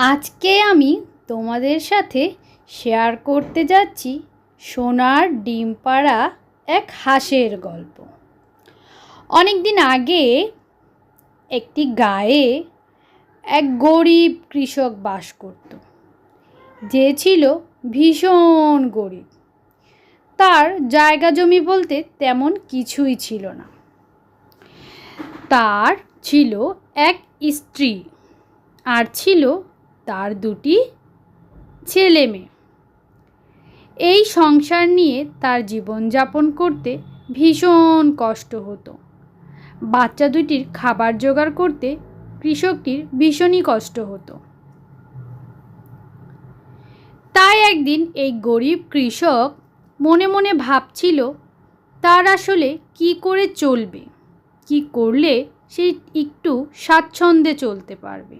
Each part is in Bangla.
আজকে আমি তোমাদের সাথে শেয়ার করতে যাচ্ছি সোনার ডিম পাড়া এক হাঁসের গল্প। অনেক দিন আগে একটি গায়ে এক গরিব কৃষক বাস করত। যে ছিল ভীষণ গরিব। তার জায়গা জমি বলতে তেমন কিছুই ছিল না। তার ছিল এক স্ত্রী আর ছিল তার দুটি ছেলে মেয়ে। এই সংসার নিয়ে তার জীবনযাপন করতে ভীষণ কষ্ট হতো। বাচ্চা দুটির খাবার জোগাড় করতে কৃষকটির ভীষণই কষ্ট হতো। তাই একদিন এই গরিব কৃষক মনে মনে ভাবছিল, তার আসলে কি করে চলবে? কি করলে সে একটু স্বাচ্ছন্দ্যে চলতে পারবে?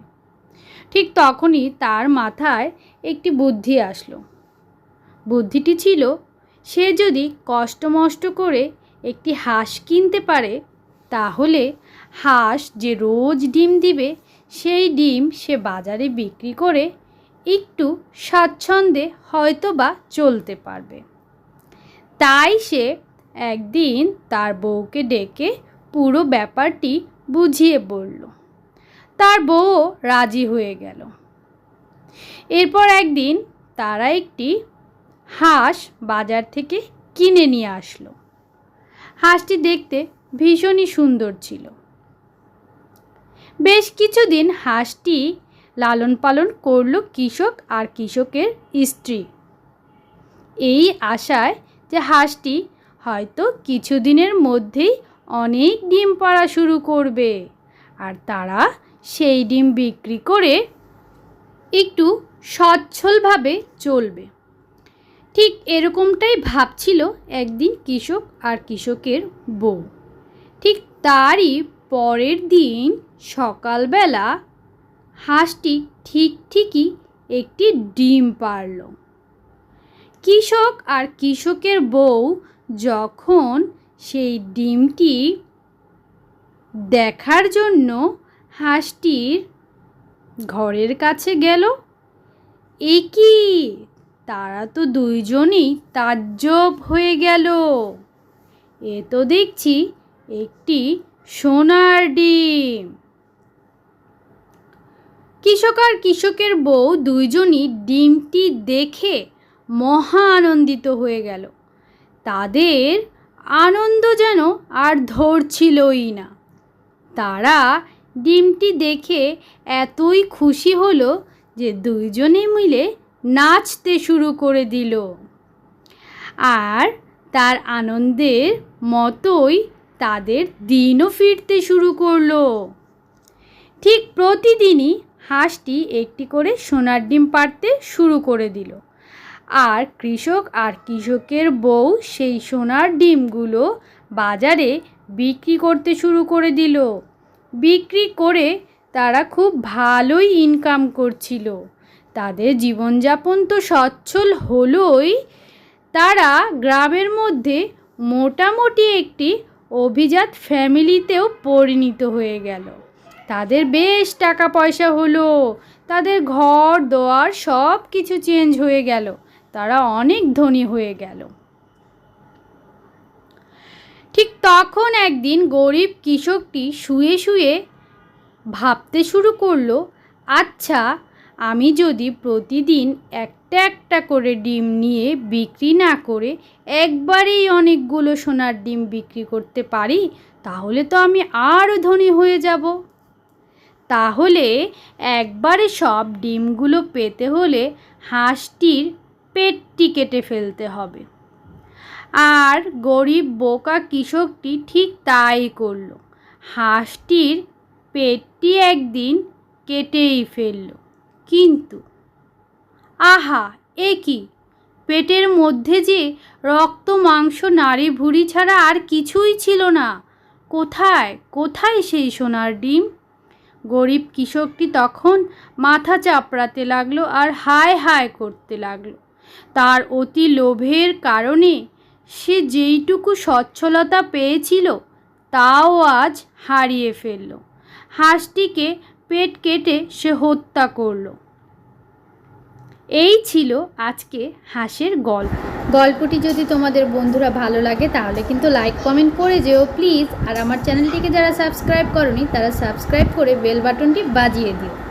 ঠিক তখনই তার মাথায় একটি বুদ্ধি আসলো। বুদ্ধিটি ছিল, সে যদি কষ্টমষ্ট করে একটি হাঁস কিনতে পারে, তাহলে হাঁস যে রোজ ডিম দিবে, সেই ডিম সে বাজারে বিক্রি করে একটু স্বাচ্ছন্দ্যে হয়তো বা চলতে পারবে। তাই সে একদিন তার বউকে ডেকে পুরো ব্যাপারটি বুঝিয়ে বলল। তার বউও রাজি হয়ে গেল। এরপর একদিন তারা একটি হাঁস বাজার থেকে কিনে নিয়ে আসলো। হাঁসটি দেখতে ভীষণই সুন্দর ছিল। বেশ কিছুদিন হাঁসটি লালন পালন করল কৃষক আর কৃষকের স্ত্রী। এই আশায় যে হাঁসটি হয়তো কিছুদিনের মধ্যেই অনেক ডিম পাড়া শুরু করবে। তারা সেই ডিম বিক্রি করে একটু সচ্ছলভাবে চলবে। ঠিক এরকমটাই ভাবছিল একদিন কৃষক আর কৃষকের বউ। ঠিক তারই পরের দিন সকালবেলা হাঁসটি ঠিক ঠিকই একটি ডিম পারল কৃষক আর কৃষকের বউ যখন সেই ডিমটি দেখার জন্য হাঁসটির ঘরের কাছে গেল। এ কি? তারা তো দুইজনই তাজ্জব হয়ে গেল। এ তো দেখছি একটি সোনার ডিম। কৃষক আর কৃষকের বউ দুইজনই ডিমটি দেখে মহা আনন্দিত হয়ে গেল। তাদের আনন্দ যেন আর ধরছিলই না। তারা ডিমটি দেখে এতই খুশি হলো যে দুইজনে মিলে নাচতে শুরু করে দিল। আর তার আনন্দের মতোই তাদের দিনও ফিরতে শুরু করল। ঠিক প্রতিদিনই হাঁসটি একটি করে সোনার ডিম পাড়তে শুরু করে দিল। আর কৃষক আর কৃষকের বউ সেই সোনার ডিমগুলো বাজারে বিক্রি করতে শুরু করে দিল। বিক্রি করে তারা খুব ভালোই ইনকাম করছিল। তাদের জীবনযাপন তো সচ্ছল হলোই। তারা গ্রামের মধ্যে মোটামুটি একটি অভিজাত ফ্যামিলিতেও পরিণত হয়ে গেল। তাদের বেশ টাকা পয়সা হলো। তাদের ঘর, দোয়ার সব কিছু চেঞ্জ হয়ে গেল। তারা অনেক ধনী হয়ে গেল। ঠিক তখন একদিন গরিব কৃষকটি শুয়ে শুয়ে ভাবতে শুরু করল আচ্ছা আমি যদি প্রতিদিন একটা একটা করে ডিম নিয়ে বিক্রি না করে একবারেই অনেকগুলো সোনার ডিম বিক্রি করতে পারি, তাহলে তো আমি আরও ধনী হয়ে যাব। তাহলে একবারে সব ডিমগুলো পেতে হলে হাঁসটির পেটটি কেটে ফেলতে হবে। আর গরিব বোকা কৃষকটি ঠিক তাই করল। হাঁসটির পেটটি একদিন কেটেই ফেলল। কিন্তু, আহা, এ কি? পেটের মধ্যে যে রক্ত, মাংস নারী ভুড়ি ছাড়া আর কিছুই ছিল না। কোথায় কোথায় সেই সোনার ডিম? গরিব কৃষকটি তখন মাথা চাপড়াতে লাগল আর হায় হায় করতে লাগল। তার অতি লোভের কারণে সে যেইটুকু সচ্ছলতা পেয়েছিল, তাও আজ হারিয়ে ফেলল। হাঁসটিকে পেট কেটে সে হত্যা করল। এই ছিল আজকে হাঁসের গল্প। গল্পটি যদি তোমাদের বন্ধুরা ভালো লাগে, তাহলে কিন্তু লাইক, কমেন্ট করে যেও প্লিজ। আর আমার চ্যানেলটিকে যারা সাবস্ক্রাইব করনি, তারা সাবস্ক্রাইব করে বেল বাটনটি বাজিয়ে দিও।